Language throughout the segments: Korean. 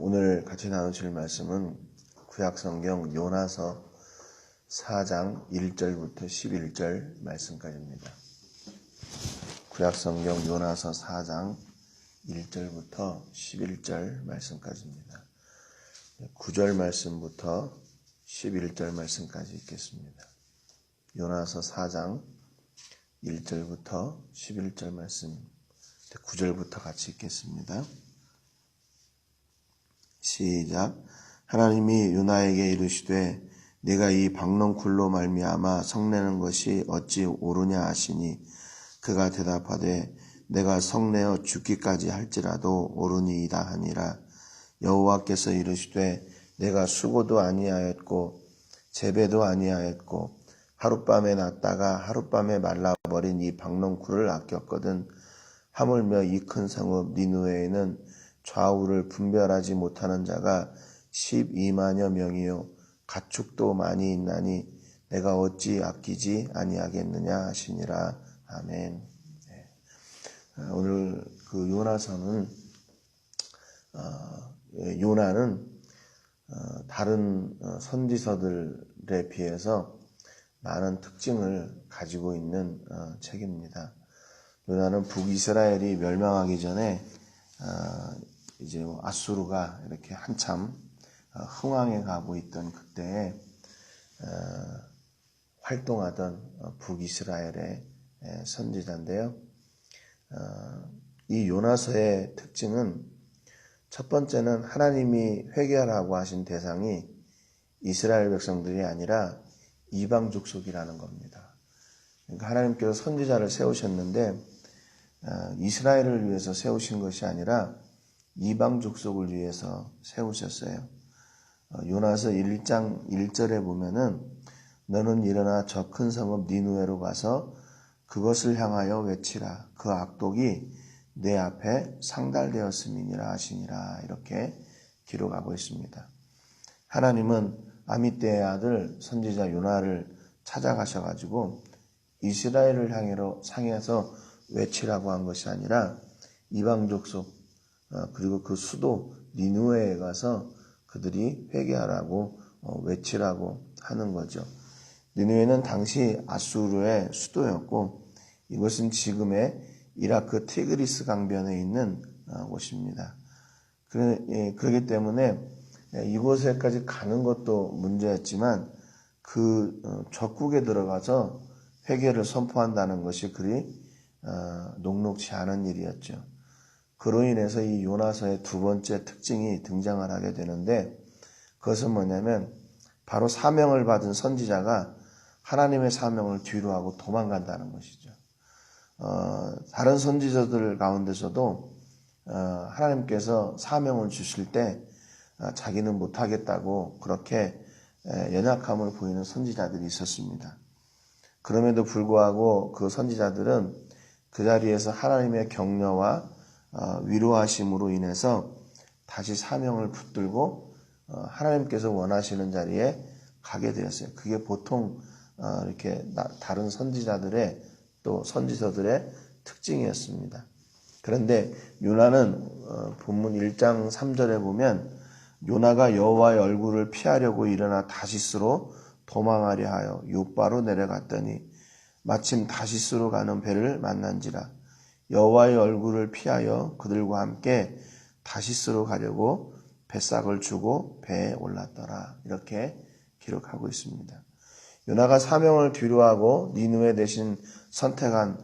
오늘 같이 나누실 말씀은 구약성경 요나서 4장 1절부터 11절 말씀까지입니다. 구약성경 요나서 4장 1절부터 11절 말씀까지입니다. 9절 말씀부터 11절 말씀까지 읽겠습니다. 요나서 4장 1절부터 11절 말씀 9절부터 같이 읽겠습니다. 시작. 하나님이 유나에게 이르시되 내가 이 박농쿨로 말미암아 성내는 것이 어찌 옳으냐 하시니 그가 대답하되 내가 성내어 죽기까지 할지라도 옳으니이다 하니라 여호와께서 이르시되 내가 수고도 아니하였고 재배도 아니하였고 하룻밤에 났다가 하룻밤에 말라버린 이 박농쿨을 아꼈거든 하물며 이 큰 성읍 니누에는 좌우를 분별하지 못하는 자가 12만여 명이요 가축도 많이 있나니 내가 어찌 아끼지 아니하겠느냐 하시니라 아멘. 네. 아, 오늘 그 요나서는 어, 예, 요나는 어, 다른 어, 선지서들에 비해서 많은 특징을 가지고 있는 책입니다. 요나는 북이스라엘이 멸망하기 전에 이제 뭐 아수르가 이렇게 한참 어, 흥왕에 가고 있던 그때에 어, 활동하던 어, 북이스라엘의 선지자인데요. 이 요나서의 특징은 첫 번째는 하나님이 회개하라고 하신 대상이 이스라엘 백성들이 아니라 이방 족속이라는 겁니다. 그러니까 하나님께서 선지자를 세우셨는데 이스라엘을 위해서 세우신 것이 아니라 이방 족속을 위해서 세우셨어요. 어, 요나서 1장 1절에 보면은 너는 일어나 저 큰 성읍 니누에로 가서 그것을 향하여 외치라. 그 악독이 내 앞에 상달되었음이니라 하시니라. 이렇게 기록하고 있습니다. 하나님은 아미떼의 아들 선지자 요나를 찾아가셔가지고 이스라엘을 향해로 상해서 외치라고 한 것이 아니라 이방 족속 어, 그리고 그 수도 니누에에 가서 그들이 회개하라고 어, 외치라고 하는 거죠. 니누에는 당시 아수르의 수도였고 이것은 지금의 이라크 티그리스 강변에 있는 어, 곳입니다. 예, 그렇기 때문에 예, 이곳에까지 가는 것도 문제였지만 그 적국에 들어가서 회개를 선포한다는 것이 그리 녹록치 않은 일이었죠. 그로 인해서 이 요나서의 두 번째 특징이 등장을 하게 되는데 그것은 뭐냐면 바로 사명을 받은 선지자가 하나님의 사명을 뒤로 하고 도망간다는 것이죠. 어, 다른 선지자들 가운데서도 어, 하나님께서 사명을 주실 때 어, 자기는 못하겠다고 그렇게 에, 연약함을 보이는 선지자들이 있었습니다. 그럼에도 불구하고 그 선지자들은 그 자리에서 하나님의 격려와 어, 위로하심으로 인해서 다시 사명을 붙들고 어, 하나님께서 원하시는 자리에 가게 되었어요. 그게 보통 어, 이렇게 다른 선지자들의 또 선지서들의 특징이었습니다. 그런데 요나는 본문 1장 3절에 보면 요나가 여호와의 얼굴을 피하려고 일어나 다시스로 도망하려 하여 요바로 내려갔더니 마침 다시스로 가는 배를 만난지라 여호와의 얼굴을 피하여 그들과 함께 다시스로 가려고 뱃삭을 주고 배에 올랐더라. 이렇게 기록하고 있습니다. 요나가 사명을 뒤로하고 니누에 대신 선택한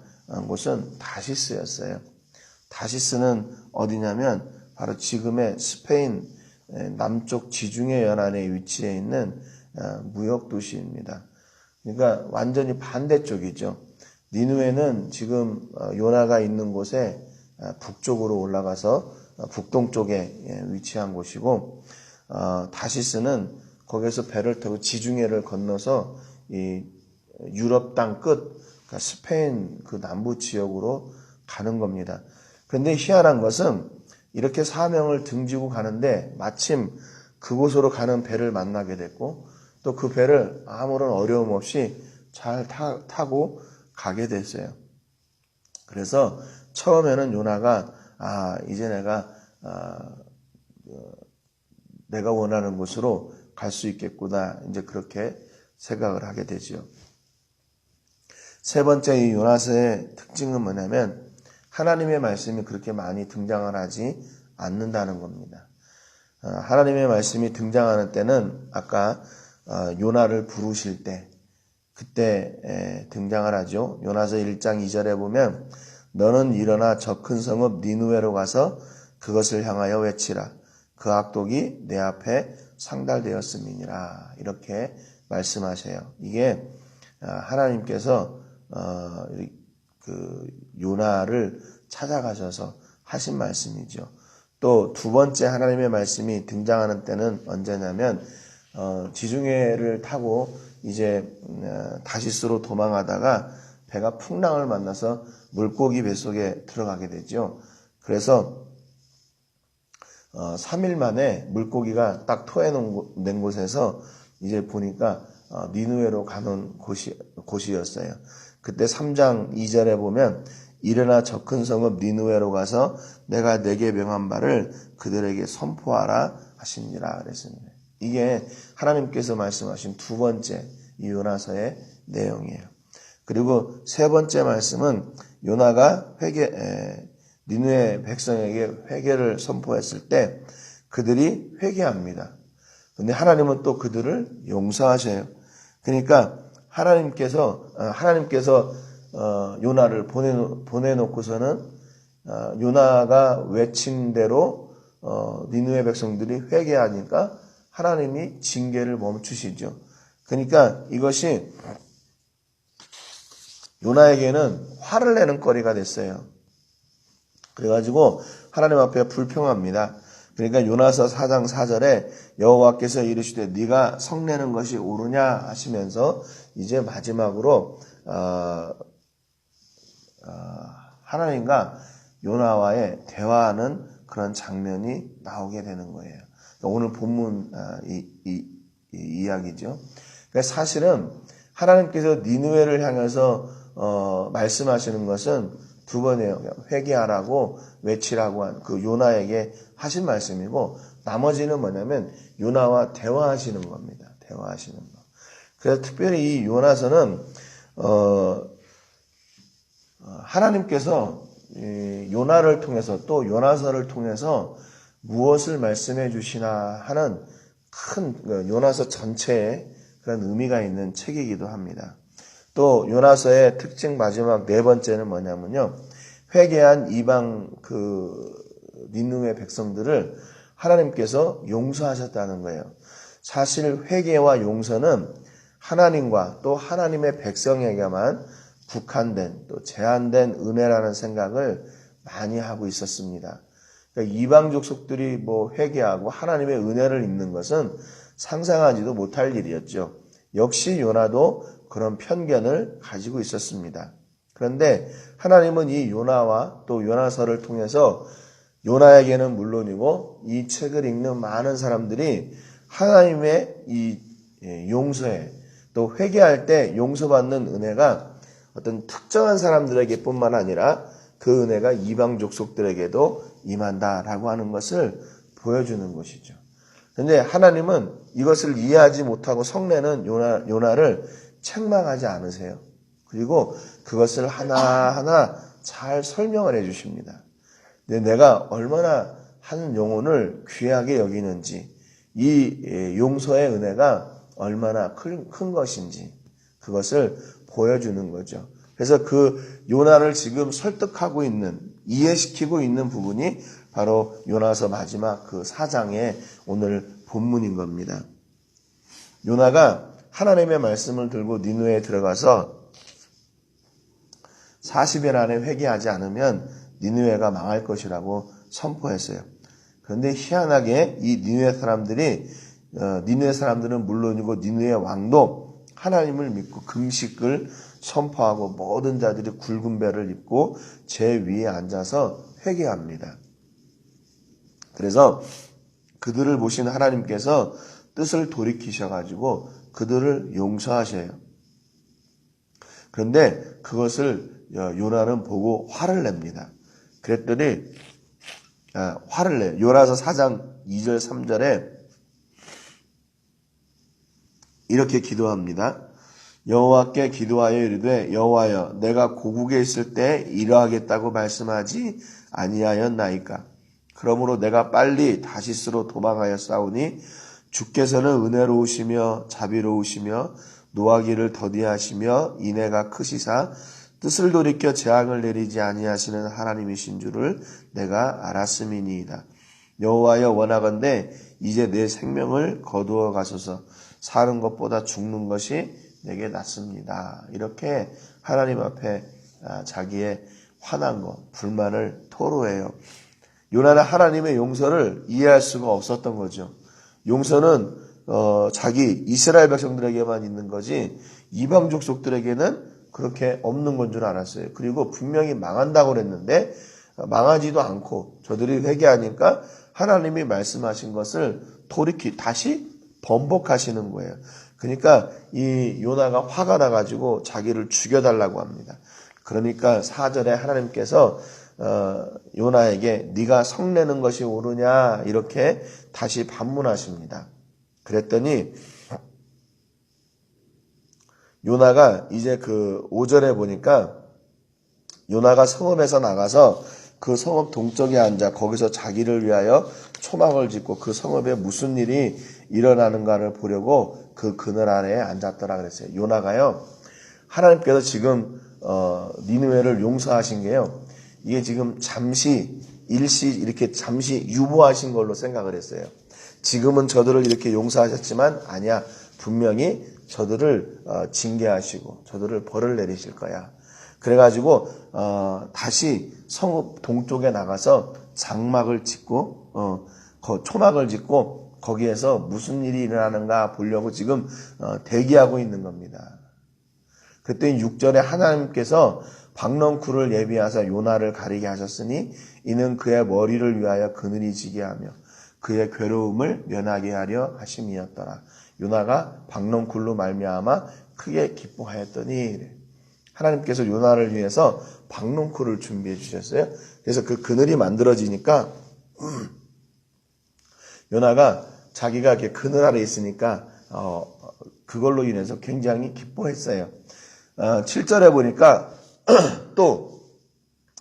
곳은 다시스였어요. 다시스는 어디냐면 바로 지금의 스페인 남쪽 지중해 연안에 위치해 있는 어, 무역 도시입니다. 그러니까 완전히 반대쪽이죠. 니누에는 지금 어, 요나가 있는 곳에 어, 북쪽으로 올라가서 어, 북동쪽에 예, 위치한 곳이고 다시스는 거기서 배를 타고 지중해를 건너서 이 유럽 땅 끝, 그러니까 스페인 그 남부 지역으로 가는 겁니다. 그런데 희한한 것은 이렇게 사명을 등지고 가는데 마침 그곳으로 가는 배를 만나게 됐고 또 그 배를 아무런 어려움 없이 잘 타, 타고 가게 됐어요. 그래서 처음에는 요나가 아 이제 내가 아, 그 내가 원하는 곳으로 갈 수 있겠구나. 이제 그렇게 생각을 하게 되죠. 세 번째 이 요나서의 특징은 뭐냐면 하나님의 말씀이 그렇게 많이 등장을 하지 않는다는 겁니다. 어, 하나님의 말씀이 등장하는 때는 아까 어, 요나를 부르실 때 그때 등장을 하죠. 요나서 1장 2절에 보면 너는 일어나 저 큰 성읍 니누에로 가서 그것을 향하여 외치라. 그 악독이 내 앞에 상달되었음이니라. 이렇게 말씀하세요. 이게 아, 하나님께서 어, 그 요나를 찾아가셔서 하신 말씀이죠. 또 두 번째 하나님의 말씀이 등장하는 때는 언제냐면 어, 지중해를 타고 이제 어, 다시스로 도망하다가 배가 풍랑을 만나서 물고기 뱃속에 들어가게 되죠. 그래서 어, 3일 만에 물고기가 딱 토해낸 곳에서 이제 보니까 어, 니누에로 가는 곳이, 곳이었어요. 그때 3장 2절에 보면 일어나 저큰 성읍 니누에로 가서 내가 내게 명한 바를 그들에게 선포하라 하십니다. 그랬습니다. 이게 하나님께서 말씀하신 두 번째 이 요나서의 내용이에요. 그리고 세 번째 말씀은 요나가 회개 에, 니누의 백성에게 회개를 선포했을 때 그들이 회개합니다. 근데 하나님은 또 그들을 용서하셔요. 그러니까 하나님께서 어, 하나님께서 어, 요나를 보내 보내놓고서는 어, 요나가 외친 대로 니누의 백성들이 회개하니까 하나님이 징계를 멈추시죠. 그러니까 이것이 요나에게는 화를 내는 거리가 됐어요. 그래가지고 하나님 앞에 불평합니다. 그러니까 요나서 4장 4절에 여호와께서 이르시되 네가 성내는 것이 옳으냐 하시면서 이제 마지막으로 어, 어, 하나님과 요나와의 대화하는 그런 장면이 나오게 되는 거예요. 오늘 본문 어, 이, 이, 이 이야기죠. 그러니까 사실은 하나님께서 니누에를 향해서 어, 말씀하시는 것은 두 번이에요. 회개하라고 외치라고 한 그 요나에게 하신 말씀이고 나머지는 뭐냐면 요나와 대화하시는 겁니다. 대화하시는 거. 그래서 특별히 이 요나서는 어, 어 하나님께서 요나를 통해서 또 요나서를 통해서 무엇을 말씀해 주시나 하는 큰그 요나서 전체에 그런 의미가 있는 책이기도 합니다. 또 요나서의 특징 마지막 네 번째는 뭐냐면요. 회개한 이방 그 니누의 백성들을 하나님께서 용서하셨다는 거예요. 사실 회개와 용서는 하나님과 또 하나님의 백성에게만 국한된 또 제한된 은혜라는 생각을 많이 하고 있었습니다. 그러니까 이방 족속들이 뭐 회개하고 하나님의 은혜를 입는 것은 상상하지도 못할 일이었죠. 역시 요나도 그런 편견을 가지고 있었습니다. 그런데 하나님은 이 요나와 또 요나서를 통해서 요나에게는 물론이고 이 책을 읽는 많은 사람들이 하나님의 이 예, 용서에 또 회개할 때 용서받는 은혜가 어떤 특정한 사람들에게 뿐만 아니라 그 은혜가 이방 족속들에게도 임한다라고 하는 것을 보여주는 것이죠. 그런데 하나님은 이것을 이해하지 못하고 성내는 요나, 요나를 책망하지 않으세요. 그리고 그것을 하나하나 잘 설명을 해 주십니다. 내가 얼마나 한 영혼을 귀하게 여기는지, 이 예, 용서의 은혜가 얼마나 큰, 큰 것인지, 그것을 보여주는 거죠. 그래서 그 요나를 지금 설득하고 있는, 이해시키고 있는 부분이 바로 요나서 마지막 그 사장의 오늘 본문인 겁니다. 요나가 하나님의 말씀을 들고 니누에 들어가서 40일 안에 회개하지 않으면 니누에가 망할 것이라고 선포했어요. 그런데 희한하게 이 니누의 사람들이 어, 니누의 사람들은 물론이고 니누의 왕도 하나님을 믿고 금식을 선포하고 모든 자들이 굵은 배를 입고 제 위에 앉아서 회개합니다. 그래서 그들을 보신 하나님께서 뜻을 돌이키셔가지고 그들을 용서하셔요. 그런데 그것을 요나는 보고 화를 냅니다. 그랬더니 아, 화를 내. 요나서 4장 2절 3절에 이렇게 기도합니다. 여호와께 기도하여 이르되 여호와여 내가 고국에 있을 때 이러하겠다고 말씀하지 아니하였나이까 그러므로 내가 빨리 다시스로 도망하여 싸우니 주께서는 은혜로우시며 자비로우시며 노하기를 더디하시며 인애가 크시사 뜻을 돌이켜 재앙을 내리지 아니하시는 하나님이신 줄을 내가 알았음이니이다. 여호와여 원하건대 이제 내 생명을 거두어 가소서 사는 것보다 죽는 것이 내게 낫습니다. 이렇게 하나님 앞에 아, 자기의 화난 것, 불만을 토로해요. 요나는 하나님의 용서를 이해할 수가 없었던 거죠. 용서는 어, 자기 이스라엘 백성들에게만 있는 거지 이방 족속들에게는 그렇게 없는 건 줄 알았어요. 그리고 분명히 망한다고 그랬는데 망하지도 않고 저들이 회개하니까 하나님이 말씀하신 것을 돌이키 다시 번복하시는 거예요. 그러니까 이 요나가 화가 나가지고 자기를 죽여달라고 합니다. 그러니까 사절에 하나님께서 어, 요나에게 네가 성내는 것이 옳으냐 이렇게 다시 반문하십니다. 그랬더니 요나가 이제 그 5절에 보니까 요나가 성읍에서 나가서 그 성읍 동쪽에 앉아 거기서 자기를 위하여 초막을 짓고 그 성읍에 무슨 일이 일어나는가를 보려고 그 그늘 아래에 앉았더라 그랬어요. 요나가요. 하나님께서 지금 어, 니느웨를 용서하신 게요. 이게 지금 잠시 일시 이렇게 잠시 유보하신 걸로 생각을 했어요. 지금은 저들을 이렇게 용서하셨지만 아니야 분명히 저들을 어, 징계하시고 저들을 벌을 내리실 거야. 그래가지고 어, 다시 성읍 동쪽에 나가서 장막을 짓고 어, 초막을 짓고 거기에서 무슨 일이 일어나는가 보려고 지금 어, 대기하고 있는 겁니다. 그때 6절에 하나님께서 박넝쿨을 예비하사 요나를 가리게 하셨으니 이는 그의 머리를 위하여 그늘이 지게 하며 그의 괴로움을 면하게 하려 하심이었더라. 요나가 박넝쿨로 말미암아 크게 기뻐하였더니 하나님께서 요나를 위해서 박농쿨을 준비해 주셨어요. 그래서 그 그늘이 만들어지니까 요나가 자기가 그늘 아래 있으니까 어, 그걸로 인해서 굉장히 기뻐했어요. 어, 7절에 보니까 또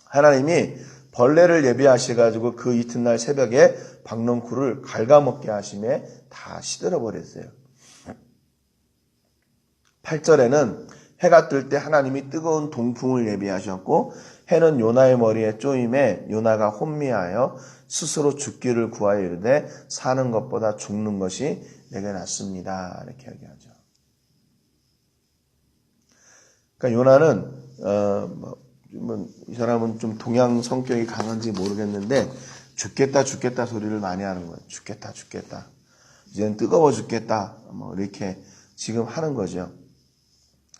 하나님이 벌레를 예비하셔가지고 그 이튿날 새벽에 박농쿨을 갉아먹게 하심에 다 시들어 버렸어요. 8절에는 해가 뜰 때 하나님이 뜨거운 동풍을 예비하셨고 해는 요나의 머리에 쪼임에 요나가 혼미하여 스스로 죽기를 구하여 이르되 사는 것보다 죽는 것이 내게 낫습니다. 이렇게 얘기하죠. 그러니까 요나는 어, 뭐, 뭐, 이 사람은 좀 동양 성격이 강한지 모르겠는데 죽겠다 죽겠다 소리를 많이 하는 거예요. 죽겠다 죽겠다. 이제는 뜨거워 죽겠다. 뭐 이렇게 지금 하는 거죠.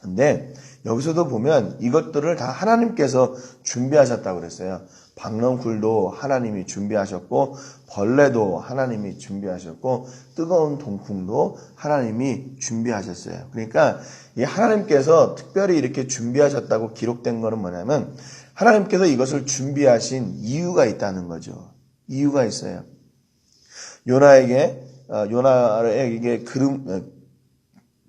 근데 여기서도 보면 이것들을 다 하나님께서 준비하셨다고 그랬어요. 박넝굴도 하나님이 준비하셨고 벌레도 하나님이 준비하셨고 뜨거운 동풍도 하나님이 준비하셨어요. 그러니까 이 하나님께서 특별히 이렇게 준비하셨다고 기록된 거는 뭐냐면 하나님께서 이것을 준비하신 이유가 있다는 거죠. 이유가 있어요. 요나에게 어, 요나에게 그름 어,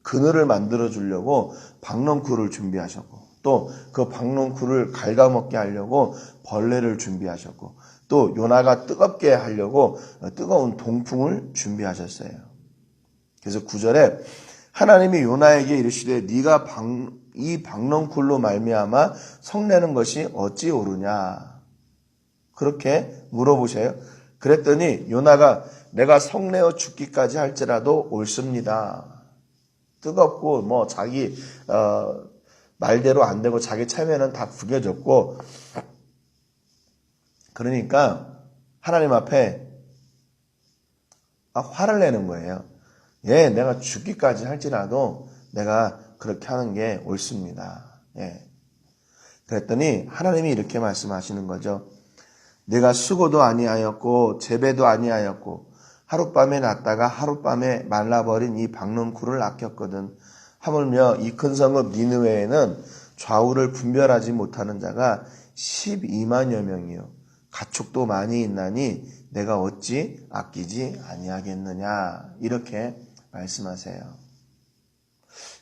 그늘을 만들어 주려고 박넝쿨을 준비하셨고 또 그 박넝쿨을 갉아먹게 하려고 벌레를 준비하셨고 또 요나가 뜨겁게 하려고 뜨거운 동풍을 준비하셨어요. 그래서 구절에 하나님이 요나에게 이르시되 네가 방, 이 박넝쿨로 말미암아 성내는 것이 어찌 오르냐 그렇게 물어보세요. 그랬더니 요나가 내가 성내어 죽기까지 할지라도 옳습니다. 뜨겁고 뭐 자기 어, 말대로 안 되고 자기 참여는 다 구겨졌고 그러니까 하나님 앞에 아, 화를 내는 거예요. 예, 내가 죽기까지 할지라도 내가 그렇게 하는 게 옳습니다. 예. 그랬더니 하나님이 이렇게 말씀하시는 거죠. 내가 수고도 아니하였고 재배도 아니하였고 하룻밤에 났다가 하룻밤에 말라버린 이 박론쿨을 아꼈거든. 하물며 이 큰 성읍 니느웨에는 좌우를 분별하지 못하는 자가 12만여 명이요. 가축도 많이 있나니 내가 어찌 아끼지 아니하겠느냐. 이렇게 말씀하세요.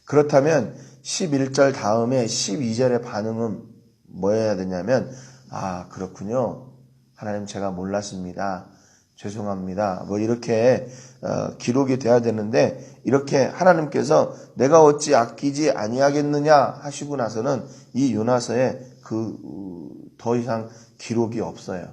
그렇다면 11절 다음에 12절의 반응은 뭐여야 되냐면 아 그렇군요. 하나님 제가 몰랐습니다. 죄송합니다. 뭐 이렇게 어, 기록이 돼야 되는데 이렇게 하나님께서 내가 어찌 아끼지 아니하겠느냐 하시고 나서는 이 요나서에 그 더 이상 기록이 없어요.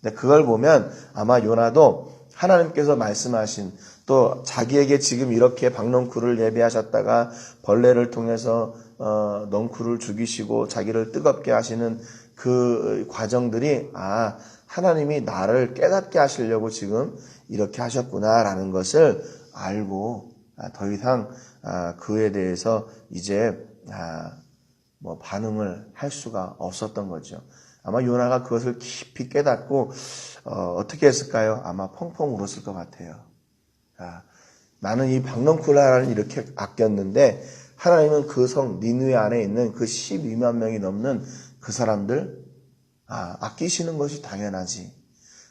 근데 그걸 보면 아마 요나도 하나님께서 말씀하신 또 자기에게 지금 이렇게 박넝쿨을 예배하셨다가 벌레를 통해서 어, 넝쿨을 죽이시고 자기를 뜨겁게 하시는 그 과정들이 아 하나님이 나를 깨닫게 하시려고 지금 이렇게 하셨구나라는 것을 알고 아, 더 이상 아, 그에 대해서 이제 아, 뭐 반응을 할 수가 없었던 거죠. 아마 요나가 그것을 깊이 깨닫고 어, 떻게 했을까요? 아마 펑펑 울었을 것 같아요. 아, 나는 이 박넝쿨라를 이렇게 아꼈는데 하나님은 그 성 니누의 안에 있는 그 12만 명이 넘는 그 사람들 아, 아끼시는 것이 당연하지.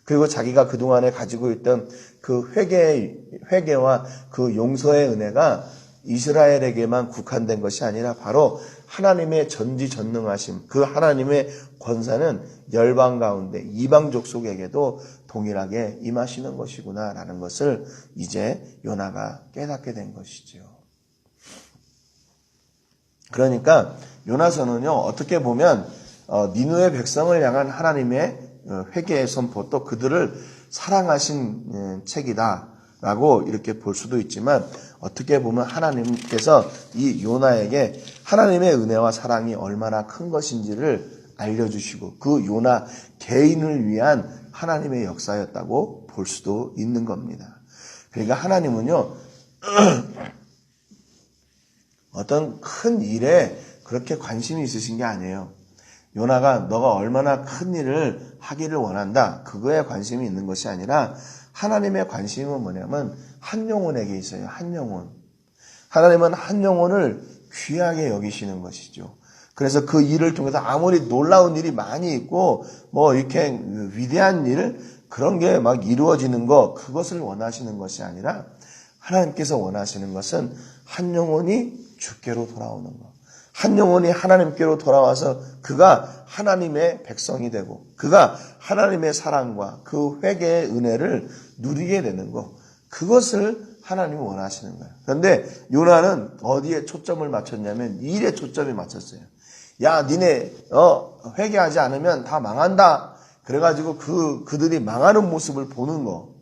그리고 자기가 그동안에 가지고 있던 그 회개, 회개와 그 용서의 은혜가 이스라엘에게만 국한된 것이 아니라 바로 하나님의 전지전능하심, 그 하나님의 권사는 열방 가운데 이방 족 속에게도 동일하게 임하시는 것이구나라는 것을 이제 요나가 깨닫게 된 것이죠. 그러니까 요나서는요 어떻게 보면 어, 니누의 백성을 향한 하나님의 어, 회개의 선포 또 그들을 사랑하신 예, 책이다라고 이렇게 볼 수도 있지만 어떻게 보면 하나님께서 이 요나에게 하나님의 은혜와 사랑이 얼마나 큰 것인지를 알려주시고 그 요나 개인을 위한 하나님의 역사였다고 볼 수도 있는 겁니다. 그러니까 하나님은요, 어떤 큰 일에 그렇게 관심이 있으신 게 아니에요. 요나가 너가 얼마나 큰 일을 하기를 원한다. 그거에 관심이 있는 것이 아니라 하나님의 관심은 뭐냐면 한 영혼에게 있어요. 한 영혼. 하나님은 한 영혼을 귀하게 여기시는 것이죠. 그래서 그 일을 통해서 아무리 놀라운 일이 많이 있고 뭐 이렇게 위대한 일 그런 게 막 이루어지는 거 그것을 원하시는 것이 아니라 하나님께서 원하시는 것은 한 영혼이 주께로 돌아오는 것. 한 영혼이 하나님께로 돌아와서 그가 하나님의 백성이 되고 그가 하나님의 사랑과 그 회개의 은혜를 누리게 되는 것. 그것을 하나님이 원하시는 거예요. 그런데 요나는 어디에 초점을 맞췄냐면 일에 초점이 맞췄어요. 야, 니네 어 회개하지 않으면 다 망한다. 그래가지고 그 그들이 망하는 모습을 보는 거.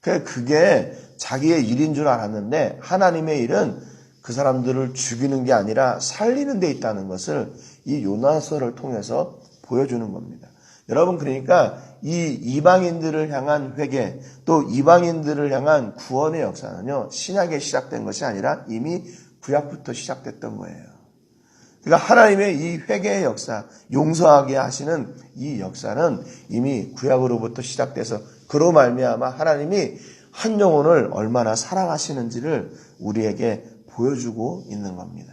그게 자기의 일인 줄 알았는데 하나님의 일은 그 사람들을 죽이는 게 아니라 살리는 데 있다는 것을 이 요나서를 통해서 보여주는 겁니다. 여러분 그러니까 이 이방인들을 향한 회개 또 이방인들을 향한 구원의 역사는요 신약에 시작된 것이 아니라 이미 구약부터 시작됐던 거예요. 그러니까 하나님의 이 회개의 역사, 용서하게 하시는 이 역사는 이미 구약으로부터 시작돼서 그로 말미암아 하나님이 한 영혼을 얼마나 사랑하시는지를 우리에게 보여주고 있는 겁니다.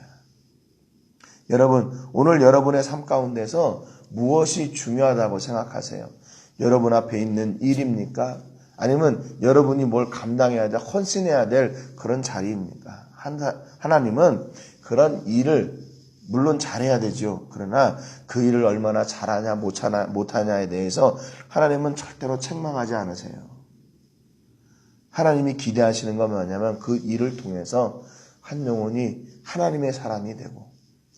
여러분, 오늘 여러분의 삶 가운데서 무엇이 중요하다고 생각하세요? 여러분 앞에 있는 일입니까? 아니면 여러분이 뭘 감당해야 돼, 헌신해야 될 그런 자리입니까? 하나님은 그런 일을 물론 잘해야 되죠. 그러나 그 일을 얼마나 잘하냐, 못하냐, 못하냐에 대해서 하나님은 절대로 책망하지 않으세요. 하나님이 기대하시는 건 뭐냐면 그 일을 통해서 한 영혼이 하나님의 사람이 되고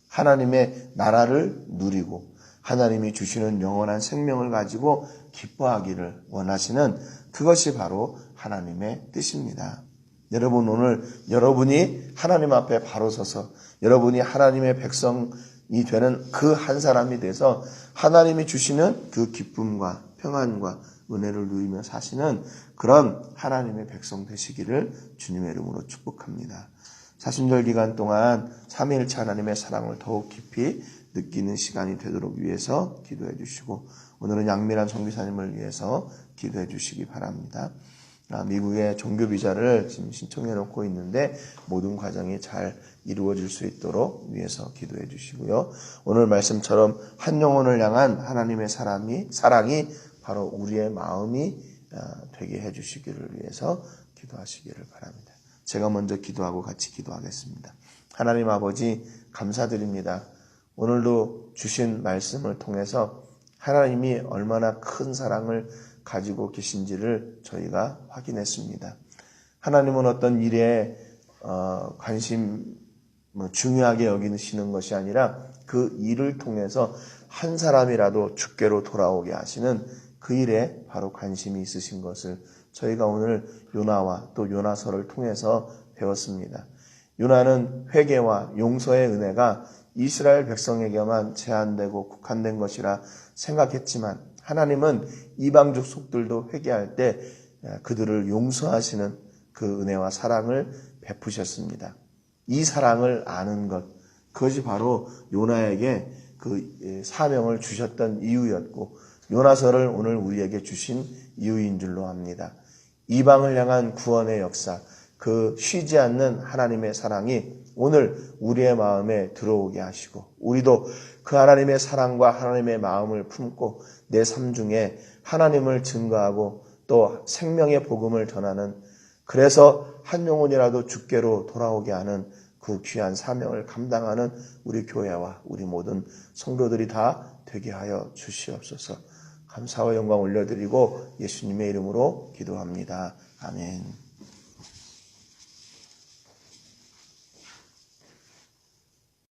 하나님의 나라를 누리고 하나님이 주시는 영원한 생명을 가지고 기뻐하기를 원하시는 그것이 바로 하나님의 뜻입니다. 여러분 오늘 여러분이 하나님 앞에 바로 서서 여러분이 하나님의 백성이 되는 그 한 사람이 돼서 하나님이 주시는 그 기쁨과 평안과 은혜를 누리며 사시는 그런 하나님의 백성 되시기를 주님의 이름으로 축복합니다. 사순절 기간 동안 삼일차 하나님의 사랑을 더욱 깊이 느끼는 시간이 되도록 위해서 기도해 주시고 오늘은 양미란 성기사님을 위해서 기도해 주시기 바랍니다. 아, 미국의 종교 비자를 지금 신청해 놓고 있는데 모든 과정이 잘 이루어질 수 있도록 위해서 기도해 주시고요. 오늘 말씀처럼 한 영혼을 향한 하나님의 사람이 사랑이 바로 우리의 마음이 아, 되게 해 주시기를 위해서 기도하시기를 바랍니다. 제가 먼저 기도하고 같이 기도하겠습니다. 하나님 아버지 감사드립니다. 오늘도 주신 말씀을 통해서 하나님이 얼마나 큰 사랑을 가지고 계신지를 저희가 확인했습니다. 하나님은 어떤 일에 어, 관심 뭐 중요하게 여기시는 것이 아니라 그 일을 통해서 한 사람이라도 주께로 돌아오게 하시는 그 일에 바로 관심이 있으신 것을 저희가 오늘 요나와 또 요나서를 통해서 배웠습니다. 요나는 회개와 용서의 은혜가 이스라엘 백성에게만 제한되고 국한된 것이라 생각했지만 하나님은 이방족 속들도 회개할 때 그들을 용서하시는 그 은혜와 사랑을 베푸셨습니다. 이 사랑을 아는 것, 그것이 바로 요나에게 그 사명을 주셨던 이유였고, 요나서를 오늘 우리에게 주신 이유인 줄로 압니다. 이방을 향한 구원의 역사, 그 쉬지 않는 하나님의 사랑이 오늘 우리의 마음에 들어오게 하시고, 우리도 그 하나님의 사랑과 하나님의 마음을 품고 내 삶 중에 하나님을 증거하고 또 생명의 복음을 전하는 그래서 한 영혼이라도 주께로 돌아오게 하는 그 귀한 사명을 감당하는 우리 교회와 우리 모든 성도들이 다 되게 하여 주시옵소서. 감사와 영광 올려드리고 예수님의 이름으로 기도합니다. 아멘.